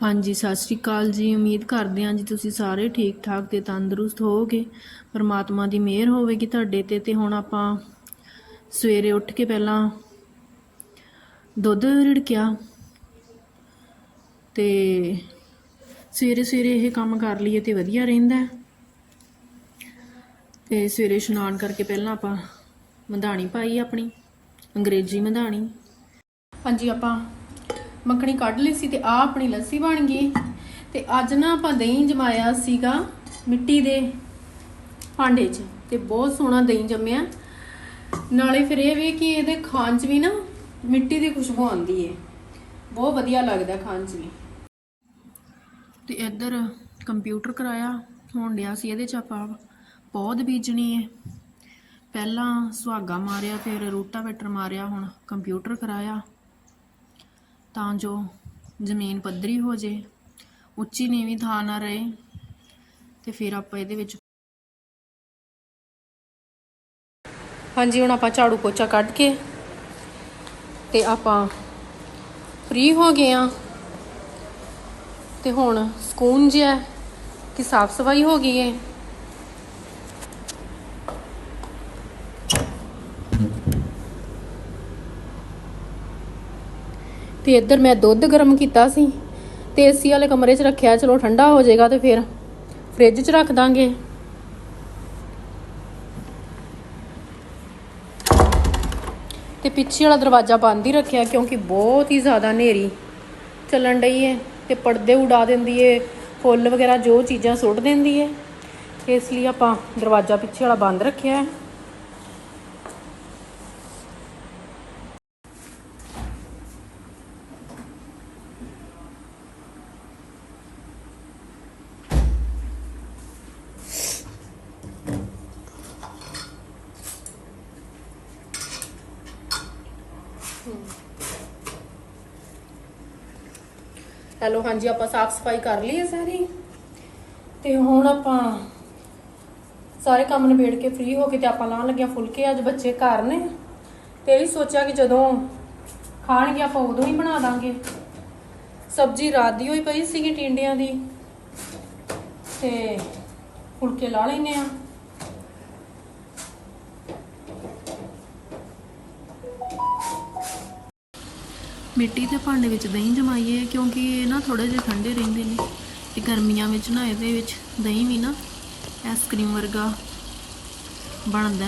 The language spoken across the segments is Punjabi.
ਹਾਂਜੀ, ਸਤਿ ਸ਼੍ਰੀ ਅਕਾਲ ਜੀ। ਉਮੀਦ ਕਰਦੇ ਹਾਂ ਜੀ ਤੁਸੀਂ ਸਾਰੇ ਠੀਕ ਠਾਕ ਤੇ ਤੰਦਰੁਸਤ ਹੋਵੋਗੇ। ਪਰਮਾਤਮਾ ਦੀ ਮਿਹਰ ਹੋਵੇਗੀ ਤੁਹਾਡੇ ਤੇ ਤੇ ਹੁਣ ਆਪਾਂ ਸਵੇਰੇ ਉੱਠ ਕੇ ਪਹਿਲਾਂ ਦੁੱਧ ਰਿੜਕਿਆ ਤੇ ਸਵੇਰੇ ਸਵੇਰੇ ਇਹ ਕੰਮ ਕਰ ਲਈਏ ਤੇ ਵਧੀਆ ਰਹਿੰਦਾ ਹੈ। ਤੇ ਸਵੇਰੇ ਇਸ਼ਨਾਨ ਕਰਕੇ ਪਹਿਲਾਂ ਆਪਾਂ ਮਧਾਣੀ ਪਾਈ ਆਪਣੀ, ਅੰਗਰੇਜ਼ੀ ਮਧਾਣੀ। ਹਾਂਜੀ, ਆਪਾਂ ਮੱਖਣੀ ਕੱਢ ਲਈ ਸੀ ਤੇ ਆ ਆਪਣੀ ਲੱਸੀ ਬਣ ਗਈ। ਤੇ ਅੱਜ ਨਾ ਆਪਾਂ ਦਹੀਂ ਜਮਾਇਆ ਸੀਗਾ ਮਿੱਟੀ ਦੇ ਭਾਂਡੇ 'ਚ ਤੇ ਬਹੁਤ ਸੋਹਣਾ ਦਹੀਂ ਜੰਮਿਆ। ਨਾਲੇ ਫਿਰ ਇਹ ਵੀ ਕਿ ਇਹਦੇ ਖਾਣ 'ਚ ਵੀ ਨਾ ਮਿੱਟੀ ਦੀ ਖੁਸ਼ਬੂ ਆਉਂਦੀ ਏ। ਬਹੁਤ ਵਧੀਆ ਲੱਗਦਾ ਖਾਣ 'ਚ ਵੀ। ਤੇ ਇੱਧਰ ਕੰਪਿਊਟਰ ਕਰਾਇਆ, ਹੋਣ ਡਿਆ ਸੀ ਇਹਦੇ 'ਚ ਆਪਾਂ ਪੌਦ ਬੀਜਣੀ ਏ। ਪਹਿਲਾਂ ਸੁਹਾਗਾ ਮਾਰਿਆ, ਫਿਰ ਰੂਟਾਵੇਟਰ ਮਾਰਿਆ, ਹੁਣ ਕੰਪਿਊਟਰ ਕਰਾਇਆ। ਤਾਂ ਜੋ ਜ਼ਮੀਨ ਪੱਧਰੀ ਹੋ ਜੇ, ਉੱਚੀ ਨੀਵੀਂ ਥਾਂ ਨਾ ਰਹੇ ਤੇ ਫਿਰ ਆਪਾਂ ਇਹਦੇ ਵਿੱਚ ਹਾਂਜੀ, ਹੁਣ ਆਪਾਂ ਝਾੜੂ ਪੋਚਾ ਕੱਢ ਕੇ ਤੇ ਆਪਾਂ ਫ੍ਰੀ ਹੋ ਗਏ ਆ ਤੇ ਹੁਣ ਸਕੂਨ ਜਿਹਾ ਕਿ ਸਾਫ਼ ਸਫ਼ਾਈ ਹੋ ਗਈ ਹੈ। ਤੇ ਇੱਧਰ ਮੈਂ ਦੁੱਧ ਗਰਮ ਕੀਤਾ ਸੀ ਤੇ ਏਸੀ ਵਾਲੇ ਕਮਰੇ 'ਚ ਰੱਖਿਆ, ਚਲੋ ਠੰਡਾ ਹੋ ਜਾਏਗਾ ਤੇ ਫਿਰ ਫ੍ਰਿਜ 'ਚ ਰੱਖ ਦਾਂਗੇ। ਤੇ ਪਿੱਛੇ ਵਾਲਾ ਦਰਵਾਜ਼ਾ ਬੰਦ ਹੀ ਰੱਖਿਆ ਕਿਉਂਕਿ ਬਹੁਤ ਹੀ ਜ਼ਿਆਦਾ ਹਨੇਰੀ ਚੱਲਣ ਡਈ ਹੈ ਤੇ ਪਰਦੇ ਉਡਾ ਦਿੰਦੀ ਹੈ ਫੁੱਲ ਵਗੈਰਾ ਜੋ ਚੀਜ਼ਾਂ ਸੁੱਟ ਦਿੰਦੀ ਹੈ ਇਸ ਲਈ ਆਪਾਂ ਦਰਵਾਜ਼ਾ ਪਿੱਛੇ ਵਾਲਾ ਬੰਦ ਰੱਖਿਆ। ਹੈ ਹੈਲੋ, ਹਾਂਜੀ, ਆਪਾਂ ਸਾਫ਼ ਸਫ਼ਾਈ ਕਰ ਲਈ ਹੈ ਸਾਰੀ। ਤੇ ਹੁਣ ਆਪਾਂ ਸਾਰੇ ਕੰਮ ਨਿਬੇੜ ਕੇ ਫ੍ਰੀ ਹੋ ਕੇ ਤੇ ਆਪਾਂ ਲਾਉਣ ਲੱਗਿਆ ਫੁਲਕੇ। ਅੱਜ ਬੱਚੇ ਘਰ ਨੇ ਤੇ ਇਹ ਸੋਚਿਆ ਕਿ ਜਦੋਂ ਖਾਣਗੇ, ਆਪਾਂ ਉਦੋਂ ਹੀ ਬਣਾ ਦਾਂਗੇ। ਸਬਜ਼ੀ ਰਾਤ ਦੀ ਹੋਈ ਪਈ ਸੀਗੀ ਟਿੰਡਿਆਂ ਦੀ ਤੇ ਫੁਲਕੇ ਲਾ ਲੈਨੇ ਆ ਮਿੱਟੀ ਦੇ ਭਾਂਡੇ ਵਿੱਚ ਦਹੀਂ ਜਮਾਈਏ, ਕਿਉਂਕਿ ਇਹ ਨਾ ਥੋੜੇ ਜਿਹਾ ਠੰਡੇ ਰਹਿੰਦੇ ਨੇ। ਤੇ ਗਰਮੀਆਂ ਵਿੱਚ ਨਾ ਇਹਦੇ ਵਿੱਚ ਦਹੀਂ ਵੀ ਨਾ ਆਈਸਕ੍ਰੀਮ ਵਰਗਾ ਬਣਦਾ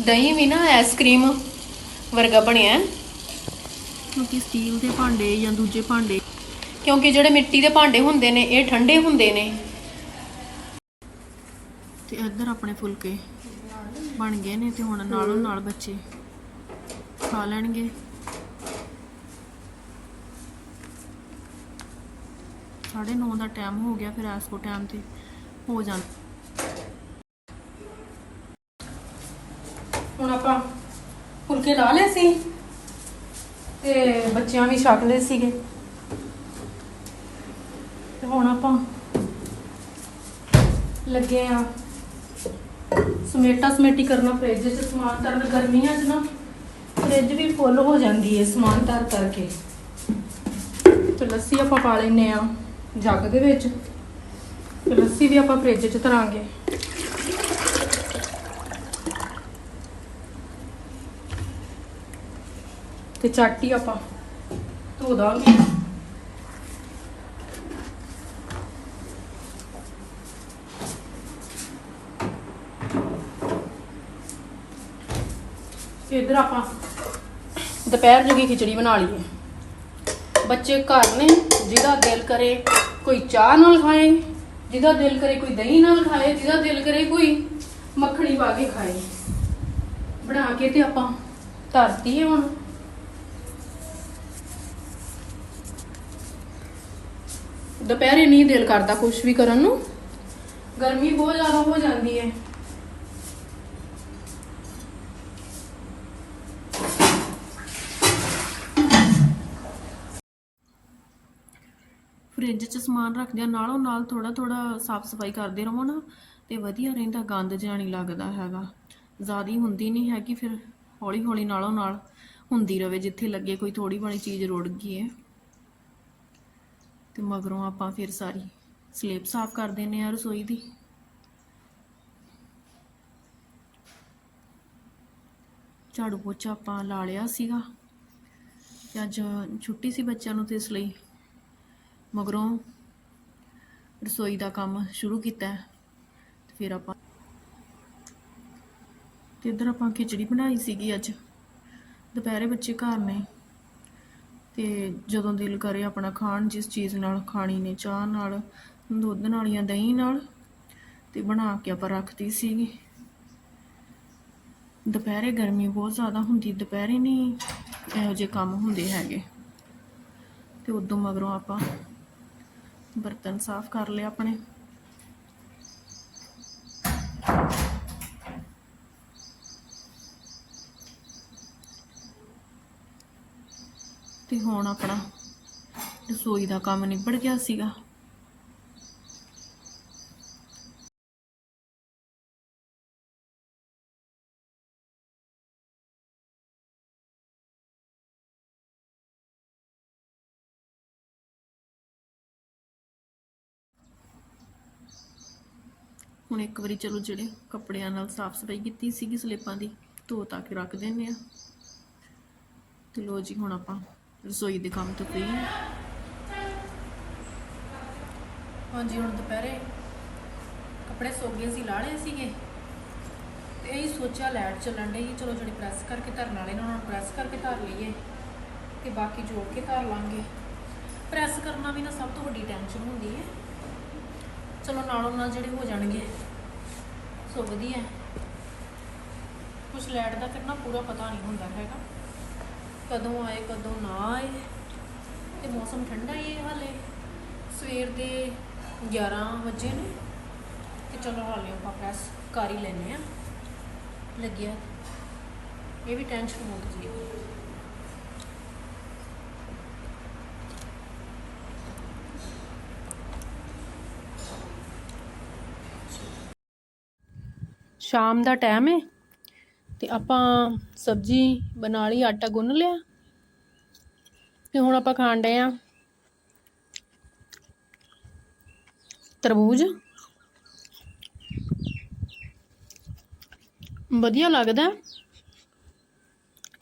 ਦਹੀਂ ਵੀ ਨਾ ਆਈਸਕ੍ਰੀਮ ਵਰਗਾ ਬਣਿਆ ਕਿਉਂਕਿ ਸਟੀਲ ਦੇ ਭਾਂਡੇ ਜਾਂ ਦੂਜੇ ਭਾਂਡੇ, ਕਿਉਂਕਿ ਜਿਹੜੇ ਮਿੱਟੀ ਦੇ ਭਾਂਡੇ ਹੁੰਦੇ ਨੇ, ਇਹ ਠੰਡੇ ਹੁੰਦੇ ਨੇ। ਇੱਧਰ ਆਪਣੇ ਫੁਲਕੇ ਬਣ ਗਏ ਨੇ ਤੇ ਹੁਣ ਨਾਲੋਂ ਨਾਲ ਬੱਚੇ ਖਾ ਲੈਣਗੇ। ਸਾਢੇ ਨੌ ਦਾ ਟਾਈਮ ਹੋ ਗਿਆ ਫਿਰ ਐਸ ਟਾਈਮ ਤੇ ਹੋ ਜਾਂਦਾ ਹੁਣ ਆਪਾਂ ਫੁਲਕੇ ਲਾ ਲਏ ਸੀ ਤੇ ਬੱਚਿਆਂ ਵੀ ਛਕ ਲਏ ਸੀਗੇ। ਤੇ ਹੁਣ ਆਪਾਂ ਲੱਗੇ ਆ ਸਮੇਟਾ ਸਮੇਟੀ ਕਰਨਾ ਫ੍ਰਿਜ 'ਚ, ਸਮਾਨ ਤਰਨ ਗਰਮੀਆਂ 'ਚ ਨਾ ਫ੍ਰਿਜ ਵੀ ਫੁੱਲ ਹੋ ਜਾਂਦੀ ਹੈ ਸਮਾਨ ਧਰ ਕਰਕੇ। ਤੇ ਲੱਸੀ ਆਪਾਂ ਪਾ ਲੈਨੇ ਆ ਜੱਗ ਦੇ ਵਿੱਚ। ਤੇ ਲੱਸੀ ਵੀ ਆਪਾਂ ਫ੍ਰਿਜ 'ਚ ਧਰਾਂਗੇ ਤੇ ਚਾਟੀ ਆਪਾਂ ਧੋ ਦਾਂਗੇ। ਤੇ ਇੱਧਰ ਆਪਾਂ ਦੁਪਹਿਰ ਜੋਗੀ ਖਿਚੜੀ ਬਣਾ ਲਈਏ ਬੱਚੇ ਘਰ ਨੇ, ਜਿਹਦਾ ਦਿਲ ਕਰੇ ਕੋਈ ਚਾਹ ਨਾਲ ਖਾਏ, ਜਿਹਦਾ ਦਿਲ ਕਰੇ ਕੋਈ ਦਹੀਂ ਨਾਲ ਖਾਏ, ਜਿਹਦਾ ਦਿਲ ਕਰੇ ਕੋਈ ਮੱਖਣੀ ਪਾ ਕੇ ਖਾਏ। ਬਣਾ ਕੇ ਤੇ ਆਪਾਂ ਧਰਤੀ ਹੈ ਹੁਣ। ਦੁਪਹਿਰੇ ਨਹੀਂ ਦਿਲ ਕਰਦਾ ਕੁਝ ਵੀ ਕਰਨ ਨੂੰ। ਗਰਮੀ ਬਹੁਤ ਜ਼ਿਆਦਾ ਹੋ ਜਾਂਦੀ ਹੈ। ਫ੍ਰਿਜ 'ਚ ਸਮਾਨ ਰੱਖਦੇ ਆ ਨਾਲੋਂ ਨਾਲ ਥੋੜਾ ਥੋੜਾ ਸਾਫ਼ ਸਫ਼ਾਈ ਕਰਦੇ ਰਹੋ ਨਾ, ਤੇ ਵਧੀਆ ਰਹਿੰਦਾ, ਗੰਦ ਜਿਹਾ ਨਹੀਂ ਲੱਗਦਾ ਹੈਗਾ। ਜ਼ਿਆਦੀ ਹੁੰਦੀ ਨਹੀਂ ਹੈਗੀ, ਫਿਰ ਹੌਲੀ ਹੌਲੀ ਨਾਲੋਂ ਨਾਲ ਹੁੰਦੀ ਰਵੇ, ਜਿੱਥੇ ਲੱਗੇ ਕੋਈ ਥੋੜੀ ਬਣੀ ਚੀਜ਼ ਰੁੜ ਗਈ ਹੈ। ਤੇ ਮਗਰੋਂ ਆਪਾਂ ਫਿਰ ਸਾਰੀ ਸਲੇਬ ਸਾਫ਼ ਕਰ ਦਿੰਨੇ ਆ ਰਸੋਈ ਦੀ। ਝਾੜੂ ਪੋਚਾ ਆਪਾਂ ਲਾ ਲਿਆ ਸੀਗਾ, ਤੇ ਅੱਜ ਛੁੱਟੀ ਸੀ ਬੱਚਿਆਂ ਨੂੰ, ਤੇ ਇਸ ਲਈ ਮਗਰੋਂ ਰਸੋਈ ਦਾ ਕੰਮ ਸ਼ੁਰੂ ਕੀਤਾ ਤੇ ਫਿਰ ਆਪਾਂ ਤੇ ਇੱਧਰ ਆਪਾਂ ਖਿਚੜੀ ਬਣਾਈ ਸੀਗੀ ਅੱਜ। ਦੁਪਹਿਰੇ ਬੱਚੇ ਘਰ ਨੇ ਤੇ ਜਦੋਂ ਦਿਲ ਕਰੇ ਆਪਣਾ ਖਾਣ, ਜਿਸ ਚੀਜ਼ ਨਾਲ ਖਾਣੀ ਨੇ, ਚਾਹ ਨਾਲ, ਦੁੱਧ ਨਾਲ ਜਾਂ ਦਹੀਂ ਨਾਲ, ਤੇ ਬਣਾ ਕੇ ਆਪਾਂ ਰੱਖਤੀ ਸੀਗੀ। ਦੁਪਹਿਰੇ ਗਰਮੀ ਬਹੁਤ ਜ਼ਿਆਦਾ ਹੁੰਦੀ, ਦੁਪਹਿਰੇ ਨਹੀਂ ਇਹੋ ਜਿਹੇ ਕੰਮ ਹੁੰਦੇ ਹੈਗੇ। ਤੇ ਉਦੋਂ ਮਗਰੋਂ ਆਪਾਂ ਬਰਤਨ ਸਾਫ਼ ਕਰ ਲਿਆ ਆਪਣੇ। ਤੇ ਹੁਣ ਆਪਣਾ ਰਸੋਈ ਦਾ ਕੰਮ ਨਿਬੜ ਗਿਆ ਸੀਗਾ। ਹੁਣ ਇੱਕ ਵਾਰੀ ਚਲੋ ਜਿਹੜੇ ਕੱਪੜਿਆਂ ਨਾਲ ਸਾਫ਼ ਸਫ਼ਾਈ ਕੀਤੀ ਸੀਗੀ ਸਲੇਪਾਂ ਦੀ, ਧੋ ਤਾ ਕੇ ਰੱਖ ਦਿੰਨੇ ਆ ਤੇ ਲੋ ਜੀ ਹੁਣ ਆਪਾਂ ਰਸੋਈ ਦੇ ਕੰਮ ਤੋਂ ਫ੍ਰੀ ਹਾਂਜੀ, ਹੁਣ ਦੁਪਹਿਰੇ ਕੱਪੜੇ ਸੁੱਕ ਗਏ ਸੀ ਲਾੜੇ ਸੀਗੇ। ਤੇ ਇਹੀ ਸੋਚਿਆ ਲਾਈਟ ਚੱਲਣ ਡਈ ਚਲੋ ਜਿਹੜੇ ਪ੍ਰੈਸ ਕਰਕੇ ਧਰਨ ਵਾਲੇ ਨੇ ਉਹਨਾਂ ਨੂੰ ਪ੍ਰੈਸ ਕਰਕੇ ਧਰ ਲਈਏ ਤੇ ਬਾਕੀ ਜੋੜ ਕੇ ਧਰ ਲਾਂਗੇ। ਪ੍ਰੈਸ ਕਰਨਾ ਵੀ ਨਾ ਸਭ ਤੋਂ ਵੱਡੀ ਟੈਨਸ਼ਨ ਹੁੰਦੀ ਹੈ। ਚਲੋ ਨਾਲੋਂ ਨਾਲ ਜਿਹੜੇ ਹੋ ਜਾਣਗੇ। ਸੋ ਵਧੀਆ। ਕੁਛ ਲੈਟ ਦਾ ਫਿਰ ਨਾ ਪੂਰਾ ਪਤਾ ਨਹੀਂ ਹੁੰਦਾ ਹੈਗਾ। ਕਦੋਂ ਆਏ, ਕਦੋਂ ਨਾ ਆਏ। ਤੇ ਮੌਸਮ ਠੰਡਾ ਹੀ ਹੈ ਹਾਲੇ। ਸਵੇਰ ਦੇ 11 ਵਜੇ ਨੇ। ਤੇ ਚਲੋ ਹਾਲੇ ਆਪਾਂ ਪ੍ਰੈਸ ਕਰ ਹੀ ਲੈਨੇ ਆ ਲੱਗਿਆ। ਇਹ ਵੀ ਟੈਨਸ਼ਨ ਮੁੱਕ ਜੀ। ਸ਼ਾਮ ਦਾ ਟਾਈਮ ਹੈ ਤੇ ਆਪਾਂ ਸਬਜ਼ੀ ਬਣਾ ਲਈ, ਆਟਾ ਗੁੰਨ ਲਿਆ। ਤੇ ਹੁਣ ਆਪਾਂ ਖਾਣ ਡਏ ਆ ਤਰਬੂਜ। ਵਧੀਆ ਲੱਗਦਾ।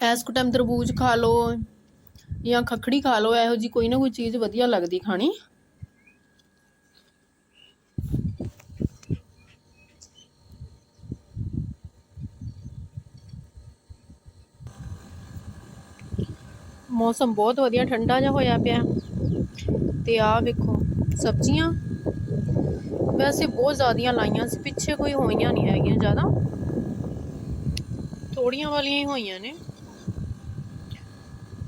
ਐਸ ਕੋ ਟਾਈਮ ਤਰਬੂਜ ਖਾ ਲਓ ਜਾਂ ਖੱਖੜੀ ਖਾ ਲਓ, ਇਹੋ ਜੀ ਕੋਈ ਨਾ ਕੋਈ ਚੀਜ਼ ਵਧੀਆ ਲੱਗਦੀ ਖਾਣੀ। ਮੌਸਮ ਬਹੁਤ ਵਧੀਆ, ਠੰਡਾ ਜਿਹਾ ਹੋਇਆ ਪਿਆ। ਤੇ ਆਹ ਵੇਖੋ, ਸਬਜ਼ੀਆਂ। ਵੈਸੇ ਬਹੁਤ ਜ਼ਿਆਦੀਆਂ ਲਾਈਆਂ ਸੀ, ਪਿੱਛੇ ਕੋਈ ਹੋਈਆਂ ਨਹੀਂ ਹੈਗੀਆਂ ਜ਼ਿਆਦਾ। ਥੋੜੀਆਂ ਵਾਲੀਆਂ ਹੀ ਹੋਈਆਂ ਨੇ।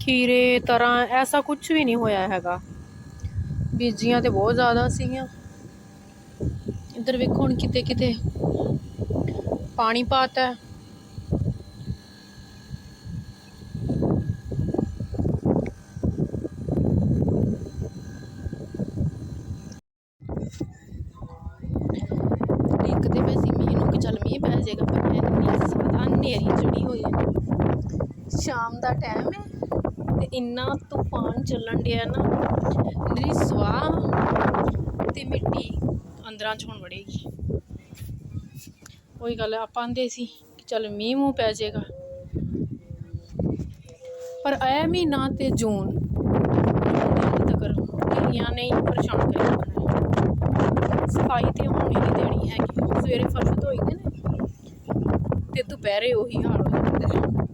ਖੀਰੇ ਤਰ੍ਹਾਂ ਐਸਾ ਕੁਝ ਵੀ ਨਹੀਂ ਹੋਇਆ ਹੈਗਾ। ਬੀਜੀਆਂ ਤੇ ਬਹੁਤ ਜ਼ਿਆਦਾ ਸੀਗੀਆਂ। ਇੱਧਰ ਵੇਖੋ, ਹੁਣ ਕਿਤੇ ਕਿਤੇ ਪਾਣੀ ਪਾਤਾ ਹੈ ਦੇਖਦੇ ਪਏ ਸੀ ਮੀਂਹ ਨੂੰ ਕਿ ਚੱਲ ਮੀਂਹ ਪੈ ਜਾਏਗਾ ਪਰ ਹੈ ਨਹੀਂ ਸਾਦਾ ਹਨੇਰੀ ਚੜੀ ਹੋਈ ਹੈ ਸ਼ਾਮ ਦਾ ਟਾਈਮ ਹੈ ਤੇ ਇੰਨਾ ਤੂਫਾਨ ਚੱਲਣ ਡਿਆ ਨਾ ਮੇਰੀ ਸਵਾਹ ਤੇ ਮਿੱਟੀ ਅੰਦਰਾਂ ਚ ਹੁਣ ਵੜੇਗੀ। ਉਹੀ ਗੱਲ ਹੈ, ਆਪਾਂ ਆਂਦੇ ਸੀ ਕਿ ਚੱਲ ਮੀਂਹ ਮੂੰਹ ਪੈ ਜਾਏਗਾ। ਪਰ ਆਇਆ ਮਹੀਨਾ ਤੇ ਜੂਨ ਤੱਕ ਢਿੱਲੀਆਂ ਨਹੀਂ ਪਰੇਸ਼ਾਨ ਕਰ ਰੱਖਣਾ ਸਫ਼ਾਈ ਤੇ ਹੁਣ ਨਹੀਂ ਦੇਣੀ ਹੈਗੀ ਸਵੇਰੇ ਫਰਸ਼ ਧੋਈਦੇ ਨੇ ਤੇ ਦੁਪਹਿਰੇ ਉਹੀ ਹਾਲ ਹੋ ਜਾਂਦਾ ਹੈ।